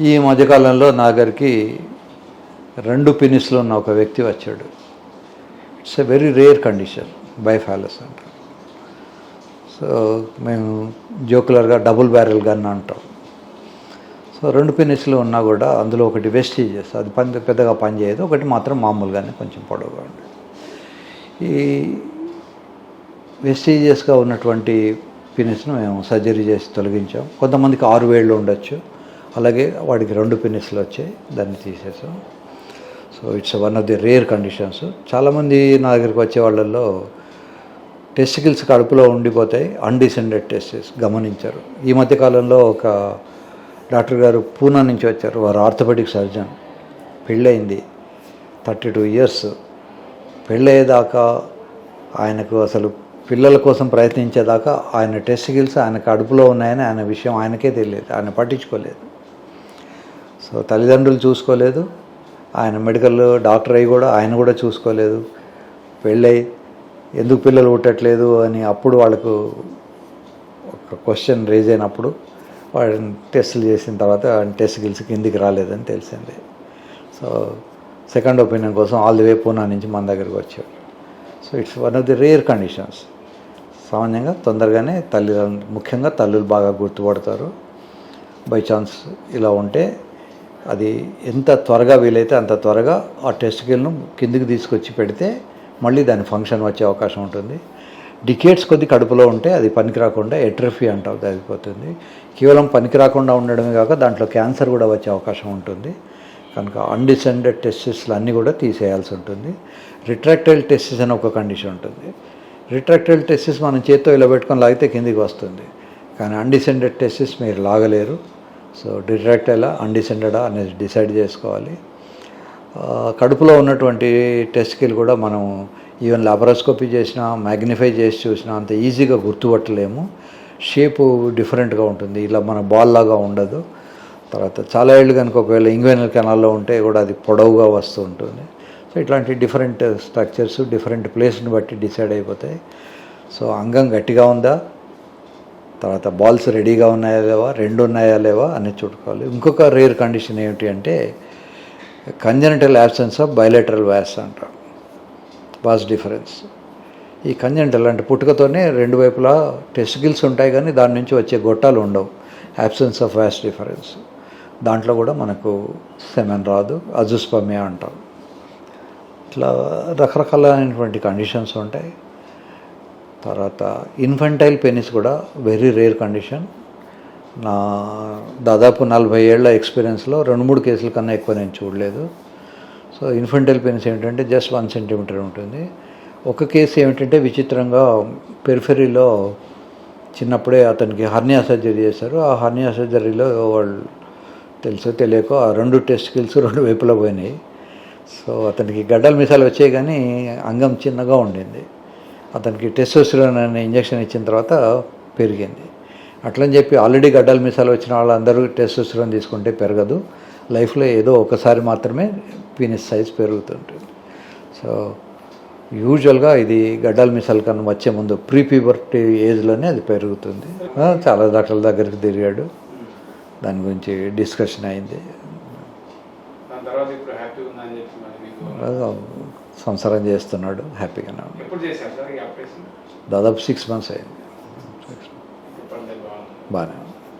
ఈ మధ్యకాలంలో నా దగ్గరికి రెండు పినిస్లు ఉన్న ఒక వ్యక్తి వచ్చాడు. It's a very rare condition biphallus అంటారు సో మేము జోకులర్గా డబుల్ బ్యారెల్ గన్ అంటాం. సో రెండు పినిస్లు ఉన్నా కూడా అందులో ఒకటి వెస్టీజెస్ అది పని పెద్దగా పనిచేయదు ఒకటి మాత్రం మామూలుగానే కొంచెం పొడవుగా ఉండేది ఈ వెస్టేజెస్గా ఉన్నటువంటి పినిస్ను మేము సర్జరీ చేసి తొలగించాం. కొంతమందికి ఆరు వేళ్ళు ఉండొచ్చు. అలాగే వాడికి రెండు పెన్నిస్లు వచ్చాయి దాన్ని తీసేసాం. So it's one of the rare conditions చాలామంది నా దగ్గరికి వచ్చే వాళ్ళల్లో టెస్టికల్స్ కడుపులో ఉండిపోతాయి అన్డిసెండెడ్ టెస్టిస్ గమనించారు. ఈ మధ్య కాలంలో ఒక డాక్టర్ గారు పూనా నుంచి వచ్చారు వారు ఆర్థోపెడిక్ సర్జన్ పెళ్ళయింది థర్టీ టూ ఇయర్స్ పెళ్ళయ్యేదాకా ఆయనకు అసలు పిల్లల కోసం ప్రయత్నించేదాకా ఆయన టెస్టికల్స్ ఆయన కడుపులో ఉన్నాయని ఆయన విషయం ఆయనకే తెలియదు ఆయన పట్టించుకోలేదు. సో తల్లిదండ్రులు చూసుకోలేదు. ఆయన మెడికల్ డాక్టర్ అయ్యి కూడా ఆయన కూడా చూసుకోలేదు. పెళ్ళై ఎందుకు పిల్లలు పుట్టట్లేదు అని అప్పుడు వాళ్ళకు ఒక క్వశ్చన్ రేజ్ అయినప్పుడు వాడిని టెస్టులు చేసిన తర్వాత టెస్ట్ గిల్స్ కిందికి రాలేదని తెలిసింది. సో సెకండ్ ఒపీనియన్ కోసం ఆల్ ది వే పూనా నుంచి మన దగ్గరికి వచ్చాడు. So it's one of the rare conditions సామాన్యంగా తొందరగానే తల్లిదండ్రులు ముఖ్యంగా తల్లులు బాగా గుర్తుపడతారు. బై ఛాన్స్ ఇలా ఉంటే అది ఎంత త్వరగా వీలైతే అంత త్వరగా ఆ టెస్ట్కిల్ను కిందికి తీసుకొచ్చి పెడితే మళ్ళీ దాని ఫంక్షన్ వచ్చే అవకాశం ఉంటుంది. డికేట్స్ కొద్ది కడుపులో ఉంటే అది పనికి రాకుండా ఎట్రఫీ అంటాం అయిపోతుంది కేవలం పనికి రాకుండా ఉండడమే కాక దాంట్లో క్యాన్సర్ కూడా వచ్చే అవకాశం ఉంటుంది. కనుక అన్డిసెండెడ్ టెస్టిస్లు అన్నీ కూడా తీసేయాల్సి ఉంటుంది. రిట్రాక్టైల్ టెస్టిస్ అని ఒక కండిషన్ ఉంటుంది. రిట్రాక్టైల్ టెస్టిస్ మనం చేత్తో ఇలా పెట్టుకొని లాగితే కిందికి వస్తుంది. కానీ అన్డిసెండెడ్ టెస్టిస్ మీరు లాగలేరు. సో డిట్రాక్ట్ రిట్రాక్టైలా అన్డిసెండెడా అనేది డిసైడ్ చేసుకోవాలి. కడుపులో ఉన్నటువంటి టెస్ట్కిల్ కూడా మనం ఈవెన్ లాబరోస్కోపీ చేసినా మ్యాగ్నిఫై చేసి చూసినా అంత ఈజీగా గుర్తుపట్టలేము. షేపు డిఫరెంట్గా ఉంటుంది. ఇలా మన బాల్ లాగా ఉండదు. తర్వాత చాలా ఏళ్ళు కనుక ఒకవేళ ఇంగ్వెనల్ కెనాల్లో ఉంటే కూడా అది పొడవుగా వస్తూ ఉంటుంది. సో ఇట్లాంటి డిఫరెంట్ స్ట్రక్చర్స్ డిఫరెంట్ ప్లేస్ని బట్టి డిసైడ్ అయిపోతాయి. సో అంగం గట్టిగా ఉందా? తర్వాత బాల్స్ రెడీగా ఉన్నాయా లేవా? రెండు ఉన్నాయా లేవా అనేది చూడుకోవాలి ఇంకొక రేర్ కండిషన్ ఏమిటి అంటే congenital absence of bilateral vas అంటారు. వాస్ డిఫరెన్స్ ఈ కంజెంటల్ అంటే పుట్టుకతోనే రెండు వైపులా టెస్టిగిల్స్ ఉంటాయి కానీ దాని నుంచి వచ్చే గొట్టాలు ఉండవు. యాబ్సెన్స్ ఆఫ్ వ్యాస్ డిఫరెన్స్ దాంట్లో కూడా మనకు సెమెన్ రాదు. అజుస్పమియా అంటాం ఇట్లా రకరకాలైనటువంటి కండిషన్స్ ఉంటాయి. తర్వాత ఇన్ఫంటైల్ పెనిస్ కూడా వెరీ రేర్ కండిషన్. నా దాదాపు నలభై ఏళ్ళ ఎక్స్పీరియన్స్లో రెండు మూడు కేసుల కన్నా ఎక్కువ నేను చూడలేదు. సో ఇన్ఫంటైల్ పెనిస్ ఏమిటంటే జస్ట్ వన్ సెంటీమీటర్ ఉంటుంది. ఒక కేసు ఏమిటంటే విచిత్రంగా పెరిఫెరీలో చిన్నప్పుడే అతనికి హర్నియా సర్జరీ చేశారు. ఆ హర్నియా సర్జరీలో వాళ్ళు తెలుసో తెలియకో ఆ రెండు టెస్ట్ స్కిల్స్ రెండు వైపులో పోయినాయి. సో అతనికి గడ్డల మిసాలు వచ్చాయి కానీ అంగం చిన్నగా ఉండింది. అతనికి టెస్టోస్టిరోన్ అనే ఇంజెక్షన్ ఇచ్చిన తర్వాత పెరిగింది. అట్లని చెప్పి ఆల్రెడీ గడ్డల మిసాలు వచ్చిన వాళ్ళందరూ టెస్టోస్టిరోన్ తీసుకుంటే పెరగదు. లైఫ్లో ఏదో ఒకసారి మాత్రమే పీనిస్ సైజ్ పెరుగుతుంటుంది సో యూజువల్గా ఇది గడ్డల మిసాల్ కన్నా వచ్చే ముందు ప్రీ ప్యూబర్టీ ఏజ్లోనే అది పెరుగుతుంది. చాలా డాక్టర్ల దగ్గరికి తిరిగాడు. దాని గురించి డిస్కషన్ అయింది. సంసారం చేస్తున్నాడు హ్యాపీగానే ఉన్నాడు. దాదాపు సిక్స్ మంత్స్ అయింది. బాగానే